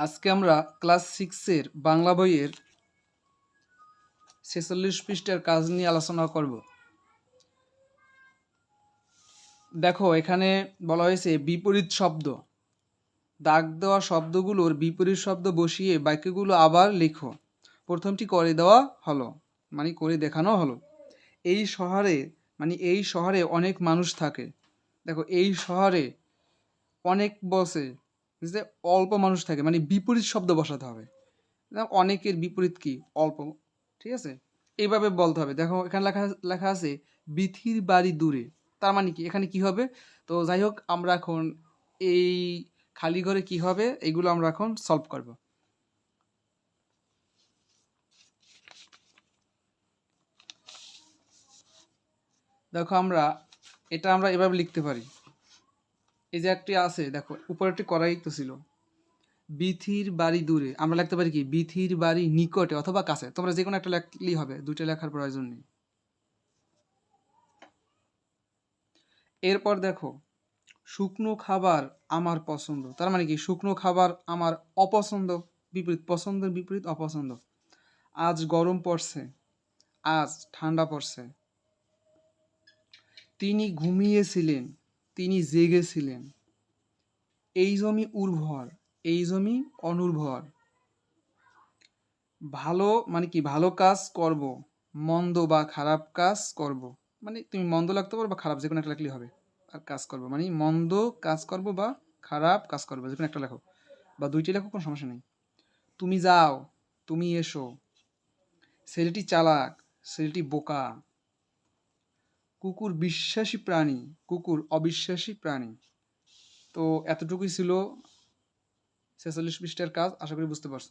আজকে আমরা ক্লাস সিক্সের বাংলা বইয়ের ছেচল্লিশ পৃষ্ঠার কাজ নিয়ে আলোচনা করব। দেখো, এখানে বলা হয়েছে বিপরীত শব্দ। দাগ দেওয়া শব্দগুলোর বিপরীত শব্দ বসিয়ে বাক্যগুলো আবার লেখো। প্রথমটি করে দেওয়া হলো মানে করে দেখানো হলো। এই শহরে মানে এই শহরে অনেক মানুষ থাকে। দেখো, এই শহরে অনেক বসে। যে অল্প মানুষ থাকে মানে বিপরীত শব্দ বসাতে হবে। অনেকের বিপরীত কি? অল্প, ঠিক আছে? এইভাবে বলতে হবে। দেখো, এখানে লেখা লেখা আছে, বিথির বাড়ি দূরে। তার মানে কি? এখানে কি হবে? তো যাই হোক, আমরা এখন এই খালি ঘরে কি হবে? এগুলো আমরা এখন সলভ করব। দেখো, আমরা এটা আমরা এভাবে লিখতে পারি। এই যে একটি আছে, দেখো, উপরে একটি করাই তো ছিল। বিথির বাড়ি দূরে, আমরা লিখতে পারি কি? বিথির বাড়ি নিকটে অথবা কাছে। তোমরা যে কোনো একটা লেখলেই হবে, দুইটা লেখার প্রয়োজন নেই। এরপর দেখো, শুকনো খাবার আমার পছন্দ। তার মানে কি? শুকনো খাবার আমার অপছন্দ, বিপরীত। পছন্দের বিপরীত, অপছন্দ। আজ গরম পড়ছে, আজ ঠান্ডা পড়ছে। তিনি ঘুমিয়েছিলেন তিনি জেগেছিলেন। এই জমি উর্বর, এই জমি অনুর্বর। ভালো মানে কি? ভালো কাজ করব, মন্দ বা খারাপ কাজ করব। মানে তুমি মন্দ লাগতে পারো বা খারাপ যে কোনো একটা লিখলেই হবে। আর কাজ করব মানে মন্দ কাজ করব বা খারাপ কাজ করব যে কোনো একটা লেখো। বা দুইটি লেখো, কোনো সমস্যা নেই। তুমি যাও, তুমি এসো। ছেলেটি চালাক, ছেলেটি বোকা। কুকুর বিশ্বাসী প্রাণী, কুকুর অবিশ্বাসী প্রাণী। তো এতটুকুই ছিল ছেচল্লিশ পৃষ্ঠার কাজ, আশা করি বুঝতে পারছ।